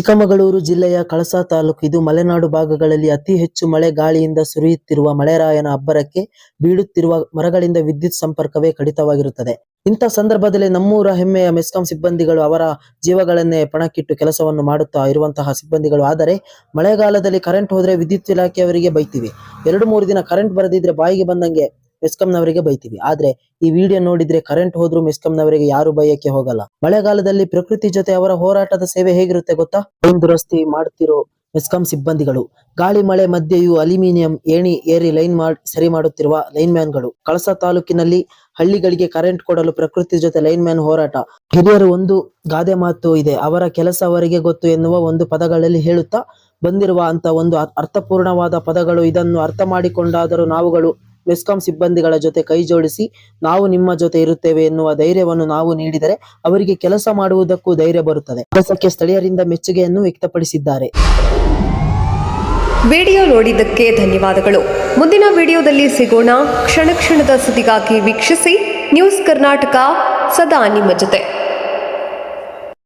ಚಿಕ್ಕಮಗಳೂರು ಜಿಲ್ಲೆಯ ಕಳಸಾ ತಾಲೂಕು. ಇದು ಮಲೆನಾಡು ಭಾಗಗಳಲ್ಲಿ ಅತಿ ಹೆಚ್ಚು ಮಳೆ ಗಾಳಿಯಿಂದ ಸುರಿಯುತ್ತಿರುವ ಮಳೆರಾಯನ ಅಬ್ಬರಕ್ಕೆ ಬೀಳುತ್ತಿರುವ ಮರಗಳಿಂದ ವಿದ್ಯುತ್ ಸಂಪರ್ಕವೇ ಕಡಿತವಾಗಿರುತ್ತದೆ. ಇಂಥ ಸಂದರ್ಭದಲ್ಲಿ ನಮ್ಮೂರ ಹೆಮ್ಮೆಯ ಮೆಸ್ಕಾಂ ಸಿಬ್ಬಂದಿಗಳು ಅವರ ಜೀವಗಳನ್ನೇ ಪಣಕ್ಕಿಟ್ಟು ಕೆಲಸವನ್ನು ಮಾಡುತ್ತಾ ಇರುವಂತಹ ಸಿಬ್ಬಂದಿಗಳು. ಆದರೆ, ಮಳೆಗಾಲದಲ್ಲಿ ಕರೆಂಟ್ ಹೋದ್ರೆ ವಿದ್ಯುತ್ ಇಲಾಖೆಯವರಿಗೆ ಬೈತೀವಿ. ಎರಡು ಮೂರು ದಿನ ಕರೆಂಟ್ ಬರದಿದ್ರೆ ಬಾಯಿಗೆ ಬಂದಂಗೆ ಮೆಸ್ಕಾಂನವರಿಗೆ ಬೈತೀವಿ. ಆದ್ರೆ ಈ ವಿಡಿಯೋ ನೋಡಿದ್ರೆ ಕರೆಂಟ್ ಹೋದ್ರೂ ಮೆಸ್ಕಾಂನವರಿಗೆ ಯಾರು ಬೈಯಕ್ಕೆ ಹೋಗಲ್ಲ. ಮಳೆಗಾಲದಲ್ಲಿ ಪ್ರಕೃತಿ ಜೊತೆ ಅವರ ಹೋರಾಟದ ಸೇವೆ ಹೇಗಿರುತ್ತೆ ಗೊತ್ತಾ? ಲೈನ್ ದುರಸ್ತಿ ಮಾಡುತ್ತಿರೋ ಮೆಸ್ಕಾಂ ಸಿಬ್ಬಂದಿಗಳು. ಗಾಳಿ, ಮಳೆ ಮಧ್ಯೆಯೂ ಅಲ್ಯೂಮಿನಿಯಂ ಏಣಿ ಏರಿ ಲೈನ್ ಮಾಡ್, ಸರಿ ಮಾಡುತ್ತಿರುವ ಲೈನ್ ಮ್ಯಾನ್ಗಳು ಕಳಸ ತಾಲೂಕಿನಲ್ಲಿ ಹಳ್ಳಿಗಳಿಗೆ ಕರೆಂಟ್ ಕೊಡಲು ಪ್ರಕೃತಿ ಜೊತೆ ಲೈನ್ ಮ್ಯಾನ್ ಹೋರಾಟ. ಹಿರಿಯರು ಒಂದು ಗಾದೆ ಮಾತು ಇದೆ. ಅವರ ಕೆಲಸ ಅವರಿಗೆ ಗೊತ್ತು ಎನ್ನುವ ಒಂದು ಪದಗಳಲ್ಲಿ ಹೇಳುತ್ತಾ ಬಂದಿರುವ ಅಂತ ಒಂದು ಅರ್- ಅರ್ಥಪೂರ್ಣವಾದ ಪದಗಳು ಇದನ್ನು ಅರ್ಥ ಮಾಡಿಕೊಂಡಾದರೂ ನಾವುಗಳು ಮೆಸ್ಕಾಂ ಸಿಬ್ಬಂದಿಗಳ ಜೊತೆ ಕೈ ಜೋಡಿಸಿ ನಾವು ನಿಮ್ಮ ಜೊತೆ ಇರುತ್ತೇವೆ ಎನ್ನುವ ಧೈರ್ಯವನ್ನು ನಾವು ನೀಡಿದರೆ ಅವರಿಗೆ ಕೆಲಸ ಮಾಡುವುದಕ್ಕೂ ಧೈರ್ಯ ಬರುತ್ತದೆ. ಕೆಲಸಕ್ಕೆ ಸ್ಥಳೀಯರಿಂದ ಮೆಚ್ಚುಗೆಯನ್ನು ವ್ಯಕ್ತಪಡಿಸಿದ್ದಾರೆ. ವಿಡಿಯೋ ನೋಡಿದ್ದಕ್ಕೆ ಧನ್ಯವಾದಗಳು. ಮುಂದಿನ ವಿಡಿಯೋದಲ್ಲಿ ಸಿಗೋಣ. ಕ್ಷಣ ಕ್ಷಣದ ಸುದ್ದಿಗಾಗಿ ವೀಕ್ಷಿಸಿ. ನ್ಯೂಸ್ ಕರ್ನಾಟಕ, ಸದಾ ನಿಮ್ಮ ಜೊತೆ.